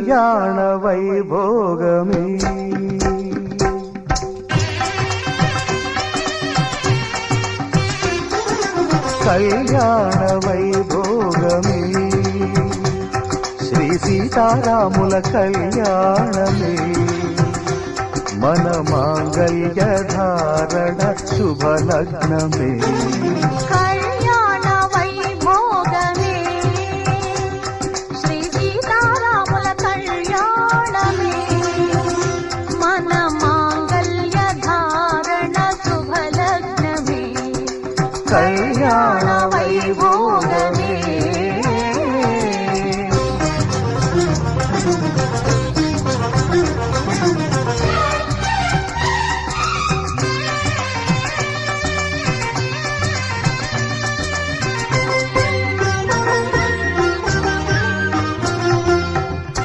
కళ్యాణ వైభోగమే. కళ్యాణ వైభోగమే. శ్రీ సీతారాముల కళ్యాణమే. మన మాంగళ్య ధారణ శుభలగ్నమే. కళ్యాణ